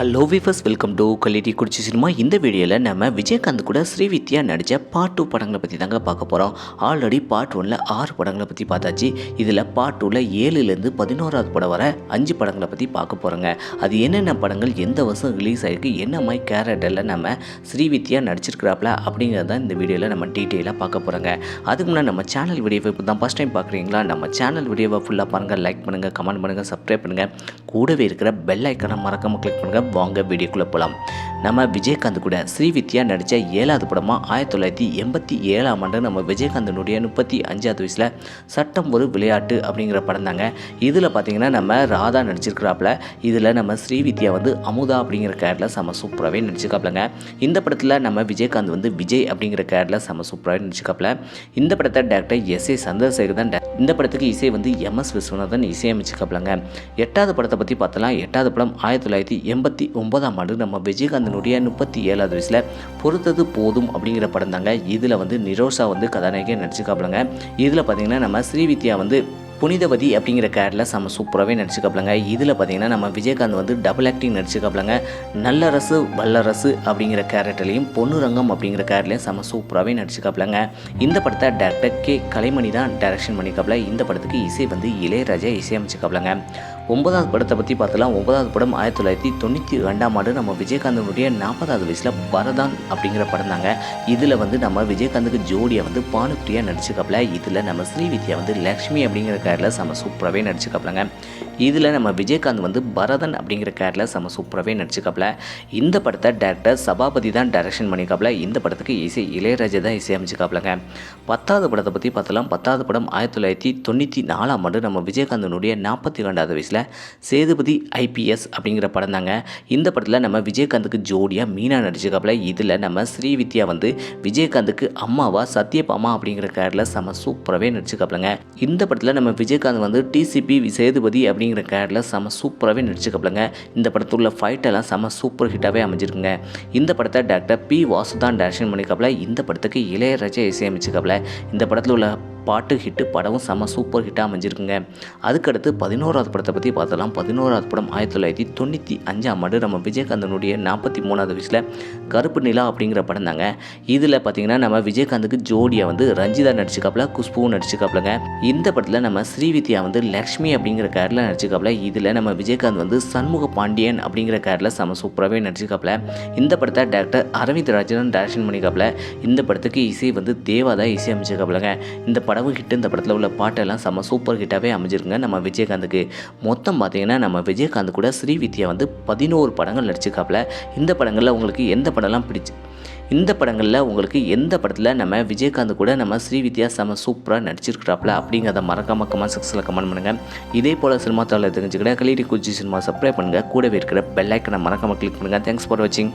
Hello viewers welcome to கலிடி குடிச்சி cinema இந்த வீடியோவில் நம்ம விஜயகாந்த் கூட ஸ்ரீவித்யா நடித்த பார்ட் டூ படங்களை பற்றி தாங்க பார்க்க போகிறோம் ஆல்ரெடி பார்ட் ஒனில் ஆறு படங்களை பற்றி பார்த்தாச்சு. இதில் பார்ட் டூவில் ஏழுலேருந்து பதினோராவது படம் வர அஞ்சு படங்களை பற்றி பார்க்க போகிறோங்க அது என்னென்ன படங்கள் எந்த வருஷம் ரிலீஸ் ஆகிருக்கு என்ன மாதிரி கேரக்டரில் நம்ம ஸ்ரீவித்யா நடிச்சிருக்கிறாப்ல அப்படிங்கிறத இந்த வீடியோவில் நம்ம டீட்டெயிலாக பார்க்க போகிறோங்க அதுக்கு முன்னாடி நம்ம சேனல் வீடியோவை இப்போ தான் ஃபஸ்ட் டைம் பார்க்குறீங்களா? நம்ம சேனல் வீடியோவை ஃபுல்லாக பாருங்கள் லைக் பண்ணுங்கள் கமெண்ட் பண்ணுங்கள் சப்ஸ்கிரைப் பண்ணுங்கள் கூடவே இருக்கிற பெல் ஐக்கனை மறக்காமல் கிளிக் பண்ணுங்கள் வாங்க வீடியோக்குள்ளே போகலாம் நம்ம விஜயகாந்த் கூட ஸ்ரீவித்யா நடித்த ஏழாவது படமாக ஆயிரத்தி தொள்ளாயிரத்தி எண்பத்தி ஏழாம் ஆண்டு நம்ம விஜயகாந்தனுடைய முப்பத்தி அஞ்சாவது வயசில் சட்டம் ஒரு விளையாட்டு அப்படிங்கிற படம் தாங்க. இதில் பார்த்தீங்கன்னா நம்ம ராதா நடிச்சிருக்கிறாப்புல. இதில் நம்ம ஸ்ரீவித்யா வந்து அமுதா அப்படிங்கிற கேரட்டில் செம சூப்பராகவே நடிச்சிருக்காப்லங்க இந்த படத்தில் நம்ம விஜயகாந்த் வந்து விஜய் அப்படிங்கிற கேரில் செம சூப்பராகவே நடிச்சிருக்காப்புல. இந்த படத்தை டேரக்டர் எஸ் ஏ சந்திரசேகர் தான் இந்த படத்துக்கு இசை வந்து எம் எஸ் விஸ்வநாதன் இசையமைச்சிருக்காப்லங்க. எட்டாவது படத்தை பற்றி பார்த்தலாம். எட்டாவது படம் ஆயிரத்தி தொள்ளாயிரத்தி எண்பத்தி ஒன்பதாம் ஆண்டு நம்ம விஜயகாந்தனுடைய முப்பத்தி ஏழாவது வயசில் பொறுத்தது போதும் அப்படிங்கிற படம் தாங்க இதில் வந்து நிரோஷா வந்து கதாநாயகியாக நடிச்சிருக்காப்லங்க. இதில் பார்த்தீங்கன்னா நம்ம ஸ்ரீவித்யா வந்து புனிதவதி அப்படிங்கிற கேரட்டில் செம்ம சூப்பராகவே நடிச்சுக்கப்பலங்க இதில் பார்த்தீங்கன்னா நம்ம விஜயகாந்த் வந்து டபுள் ஆக்டிங் நடிச்சுக்கப்பலங்க நல்லரசு வல்லரசு அப்படிங்கிற கேரக்டர்லையும் பொன்னுரங்கம் அப்படிங்கிற கேரட்லையும் செம்ம சூப்பராகவே நடிச்சுக்கப்பலங்க இந்த படத்தை டேரக்டர் கே கலைமணி தான் டைரக்ஷன் பண்ணிக்கப்பல இந்த படத்துக்கு இசை வந்து இளையராஜா இசையமைச்சுக்கப்பலங்க ஒன்பதாவது படத்தை பற்றி பார்த்தலாம் ஒன்பதாவது படம் ஆயிரத்தி தொள்ளாயிரத்தி தொண்ணூற்றி ரெண்டாம் ஆண்டு நம்ம விஜயகாந்தனுடைய நாற்பதாவது வயசில் பரதான் அப்படிங்கிற படம் தாங்க. இதில் வந்து நம்ம விஜயகாந்துக்கு ஜோடியை வந்து பானுப்ரியா நடிச்சிருக்காப்ல. இதில் நம்ம ஸ்ரீவித்யா வந்து லக்ஷ்மி அப்படிங்கிற கேரில் செம சூப்பராகவே நடிச்சிருக்காப்லங்க. இதில் நம்ம விஜயகாந்த் வந்து பரதன் அப்படிங்கிற கேரில் செம சூப்பராகவே நடிச்சிருக்காப்ல. இந்த படத்தை டேரக்டர் சபாபதி தான் டைரக்ஷன் பண்ணியிருக்காப்ல இந்த படத்துக்கு இசை இளையராஜா தான் இசையமைச்சிருக்காப்லங்க பத்தாவது படத்தை பற்றி பார்த்தலாம் பத்தாவது படம் ஆயிரத்தி தொள்ளாயிரத்தி தொண்ணூற்றி நாலாம் ஆண்டு நம்ம விஜயகாந்தனுடைய நாற்பத்தி ரெண்டாவது வயசில் சேதுபதி ஐபிஎஸ் அப்படிங்கிற படம் தாங்க. இந்த படத்தில் நம்ம விஜயகாந்துக்கு ஜோடியாக மீனா நடிச்சிருக்காப்புல. இதில் நம்ம ஸ்ரீவித்யா வந்து விஜயகாந்துக்கு அம்மாவா சத்யபாமா அப்படிங்கிற கேரில் செம சூப்பராகவே நடிச்சிருக்காப்புலங்க. இந்த படத்தில் நம்ம விஜயகாந்த் வந்து டிசிபி சேதுபதி அப்படிங்கிற கேரில் செம சூப்பராகவே நடிச்சிருக்காப்புலங்க. இந்த படத்தில் உள்ள ஃபைட்டெல்லாம் செம சூப்பர் ஹிட்டாகவே அமைஞ்சிருக்குங்க. இந்த படத்தை டாக்டர் பி வாசுதான் டேரக்ஷன் பண்ணியிருக்காப்புல இந்த படத்துக்கு இளையராஜா இசையமைச்சிருக்காப்புல. இந்த படத்தில் உள்ள பாட்டு ஹிட்டு படமும் செம சூப்பர் ஹிட்டாக அமைஞ்சிருக்குங்க. அதுக்கடுத்து பதினோராவது படத்தை பற்றி பார்த்தலாம் பதினோராவது படம் ஆயிரத்தி தொள்ளாயிரத்தி தொண்ணூற்றி அஞ்சாம் ஆண்டு நம்ம விஜயகாந்தனுடைய நாற்பத்தி மூணாவது வயசில் கருப்பு நிலா அப்படிங்கிற படம் தாங்க. இதில் பார்த்தீங்கன்னா நம்ம விஜயகாந்துக்கு ஜோடியாக வந்து ரஞ்சிதா நடிச்சுக்காப்பில் குஷ்புவும் நடிச்சுக்காப்பிலங்க இந்த படத்தில் நம்ம ஸ்ரீவித்யா வந்து லக்ஷ்மி அப்படிங்கிற கேரில் நடிச்சுக்காப்பில் இதில் நம்ம விஜயகாந்த் வந்து சண்முக பாண்டியன் அப்படிங்கிற கேரில் செம சூப்பராகவே நடிச்சிருக்காப்புல இந்த படத்தை டேரக்டர் அரவிந்த் ராஜன் டேரக்ஷன் பண்ணிக்காப்புல இந்த படத்துக்கு இசை வந்து தேவாதா இசை அமைச்சிருக்காப்புலங்க இந்த படவு ஹிட் இந்த படத்தில் உள்ள பாட்டெல்லாம் செம்ம சூப்பர் ஹிட்டாகவே அமைஞ்சிருங்க நம்ம விஜயகாந்துக்கு. மொத்தம் பார்த்தீங்கன்னா நம்ம விஜயகாந்த் கூட ஸ்ரீவித்யா வந்து பதினோரு படங்கள் நடிச்சிருக்காப்புல இந்த படங்களில் உங்களுக்கு எந்த படம்லாம் பிடிச்சி இந்த படங்களில் உங்களுக்கு எந்த படத்தில் நம்ம விஜயகாந்த் கூட நம்ம ஸ்ரீவித்யா செம சூப்பராக நடிச்சிருக்கிறாப்புல அப்படிங்கிறத மறக்காம கமெண்ட் செக்ஷனில் கமெண்ட் பண்ணுங்கள் இதே போல் சினிமா தாளில் தெரிஞ்சுக்கிட்ட கலீடி குச்சி சினிமா சப்ஸ்கிரைப் பண்ணுங்கள் கூடவே இருக்கிற பெல் ஐக்கனை கிளிக் பண்ணுங்கள் தேங்க்ஸ் ஃபார் வாட்சிங்